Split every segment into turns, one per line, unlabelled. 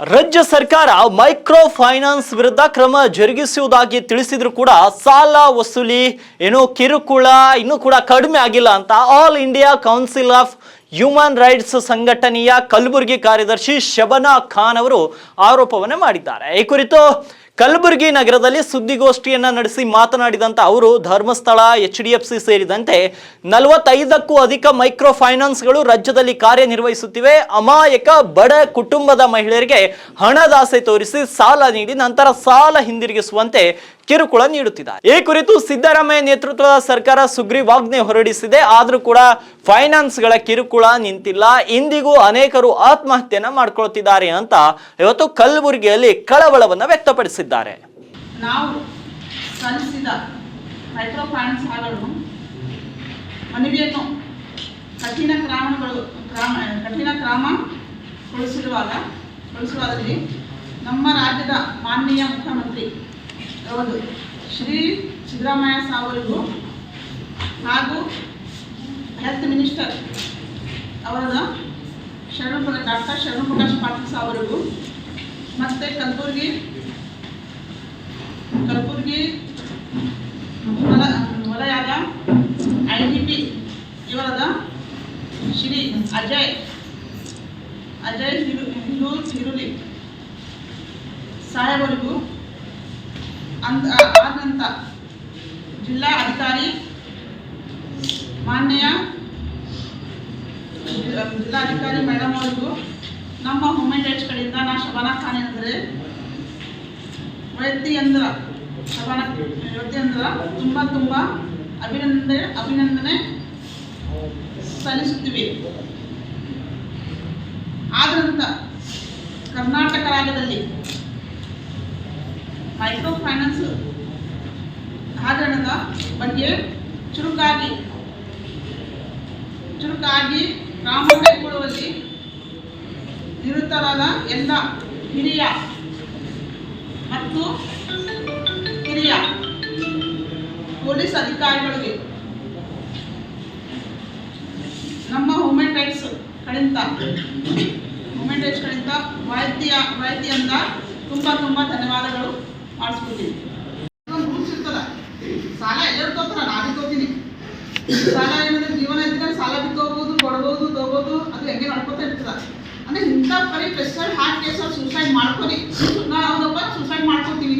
ರಾಜ್ಯ ಸರ್ಕಾರ micro finance ವಿರುದ್ಧ ಕ್ರಮ ಜರುಗಿಸುವುದಾಗಿ ತಿಳಿಸಿದ್ರು ಕೂಡ ಸಾಲ ವಸೂಲಿ ಏನೋ ಕಿರುಕುಳ ಇನ್ನೂ ಕೂಡ ಕಡಿಮೆ ಆಗಿಲ್ಲ ಅಂತ all India council of human rights ಸಂಘಟನೆಯ ಕಲಬುರಗಿ ಕಾರ್ಯದರ್ಶಿ ಶಬನಾ ಖಾನ್ ಅವರು ಆರೋಪವನ್ನು ಮಾಡಿದ್ದಾರೆ. ಈ ಕುರಿತು ಕಲಬುರಗಿ ನಗರದಲ್ಲಿ ಸುದ್ದಿಗೋಷ್ಠಿಯನ್ನು ನಡೆಸಿ ಮಾತನಾಡಿದಂತ ಅವರು Dharmasthala, H D F C ಸೇರಿದಂತೆ ನಲವತ್ತೈದಕ್ಕೂ ಅಧಿಕ ಮೈಕ್ರೋ ಫೈನಾನ್ಸ್ಗಳು ರಾಜ್ಯದಲ್ಲಿ ಕಾರ್ಯನಿರ್ವಹಿಸುತ್ತಿವೆ. ಅಮಾಯಕ ಬಡ ಕುಟುಂಬದ ಮಹಿಳೆಯರಿಗೆ ಹಣದಾಸೆ ತೋರಿಸಿ ಸಾಲ ನೀಡಿ ನಂತರ ಸಾಲ ಹಿಂದಿರುಗಿಸುವಂತೆ ಕಿರುಕುಳ ನೀಡುತ್ತಿದ್ದಾರೆ. ಈ ಕುರಿತು ಸಿದ್ದರಾಮಯ್ಯ ನೇತೃತ್ವದ ಸರ್ಕಾರ ಸುಗ್ರೀವಾಜ್ಞೆ ಹೊರಡಿಸಿದೆ. ಆದರೂ ಕೂಡ ಫೈನಾನ್ಸ್ಗಳ ಕಿರುಕುಳ ನಿಂತಿಲ್ಲ. ಇಂದಿಗೂ ಅನೇಕರು ಆತ್ಮಹತ್ಯೆಯನ್ನು ಮಾಡ್ಕೊಳ್ತಿದ್ದಾರೆ ಅಂತ ಇವತ್ತು ಕಲಬುರಗಿಯಲ್ಲಿ ಕಳವಳವನ್ನು ವ್ಯಕ್ತಪಡಿಸಿದ್ದಾರೆ.
ನಾವು ಸಲ್ಲಿಸಿದ ಮೈಕ್ರೋ ಫೈನಾನ್ಸ್ ಸಾಲಗಳನ್ನು ಮನವಿಯನ್ನು ಕಠಿಣ ಕ್ರಮಗಳು ಕ್ರಮ, ಕಠಿಣ ಕ್ರಮ ಕೊಡಿಸಿರುವಾಗ ಗೊಳಿಸುವುದರಲ್ಲಿ ನಮ್ಮ ರಾಜ್ಯದ ಮಾನ್ಯ ಮುಖ್ಯಮಂತ್ರಿ ಅವರು ಶ್ರೀ ಸಿದ್ದರಾಮಯ್ಯ ಸಾವರಿಗೂ ಹಾಗೂ ಹೆಲ್ತ್ ಮಿನಿಸ್ಟರ್ ಅವರ ಶರಣ ಡಾಕ್ಟರ್ ಶರಣಪ್ರಕಾಶ್ ಪಾಟೀಲ್ ಸಾವರಿಗೂ ಮತ್ತು ಕಲಬುರಗಿ ಕಲಬುರಗಿ ವಲ ವಲಯದ ಐ ಪಿ ಇವರದ ಶ್ರೀ ಅಜಯ್. ಅಜಯ್ ಹಿರು ಹಿರು ಹಿರುಲಿ ಸಾಹೇಬರಿಗೂ ಅಂತ ಆದಂಥ ಜಿಲ್ಲಾ ಅಧಿಕಾರಿ, ಮಾನ್ಯ ಜಿಲ್ಲಾಧಿಕಾರಿ ಮೇಡಮ್ ಅವರಿಗೂ ನಮ್ಮ ಹ್ಯೂಮನ್ ರೈಟ್ಸ್ ಕಡೆಯಿಂದ ನಾ ಶಬಾನಾ ಖಾನ್ ಅಂದರೆ ವೈದ್ಯಂದ್ರ ಶಬಾನ ತುಂಬಾ ತುಂಬಾ ತುಂಬ ಅಭಿನಂದನೆ ಅಭಿನಂದನೆ ಸಲ್ಲಿಸುತ್ತೀವಿ ಆದ್ರಂತ ಕರ್ನಾಟಕ ರಾಜ್ಯದಲ್ಲಿ ಮೈಕ್ರೋ ಫೈನಾನ್ಸ್ ಹಗರಣದ ಬಗ್ಗೆ ಚುರುಕಾಗಿ ಚುರುಕಾಗಿ ಕ್ರಮ ಕೊಡುವಲ್ಲಿ ನಿರತರಾದ ಎಲ್ಲ ಹಿರಿಯ ಮತ್ತು ಹಿರಿಯ ಪೊಲೀಸ್ ಅಧಿಕಾರಿಗಳಿಗೆ. ನಮ್ಮ ಹ್ಯೂಮನ್ ರೈಟ್ಸ್ ಕಡೆಯಿಂದ ಹ್ಯೂಮನ್ ರೈಟ್ಸ್ ಕಡೆಯಿಂದ ವೈದ್ಯ, ವೈದ್ಯಂದ ತುಂಬ ತುಂಬ ಧನ್ಯವಾದಗಳು ಮಾಡಿಸ್ಕೊತೀನಿ ಸಾಲ ಎಲ್ಲರೂ ತಗೋತಾರ ನಾನು ತೋತೀನಿ ಸಾಲ ಏನಂದ್ರೆ ಜೀವನ ಇದ್ರೆ ಸಾಲ ಬಿತ್ತೋಗ್ಬೋದು ತಗೋಬೋದು ಕೊಡ್ಬೋದು, ತಗೋಬೋದು, ಅದು ಹೆಂಗೆ ನಡ್ಕೋತಾ ಇರ್ತದ. ಅಂದ್ರೆ ಇಂಥ ಪರಿ ಪ್ರೆಷರ್ ಮಾಡ್ಕೊರಿ ಹೌದಪ್ಪ ಸೂಸೈಡ್ ಮಾಡ್ಕೊತೀವಿ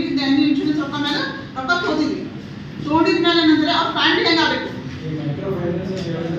ಇನ್ಶೂರೆನ್ಸ್ ರೊಕ್ಕ ಮೇಲೆ ರೊಕ್ಕ ತಗೋತೀವಿ ಮೇಲೆ ಏನಂದ್ರೆ ಅವ್ರ ಫ್ಯಾಮಿಲಿ ಹೆಂಗಾಗಬೇಕು?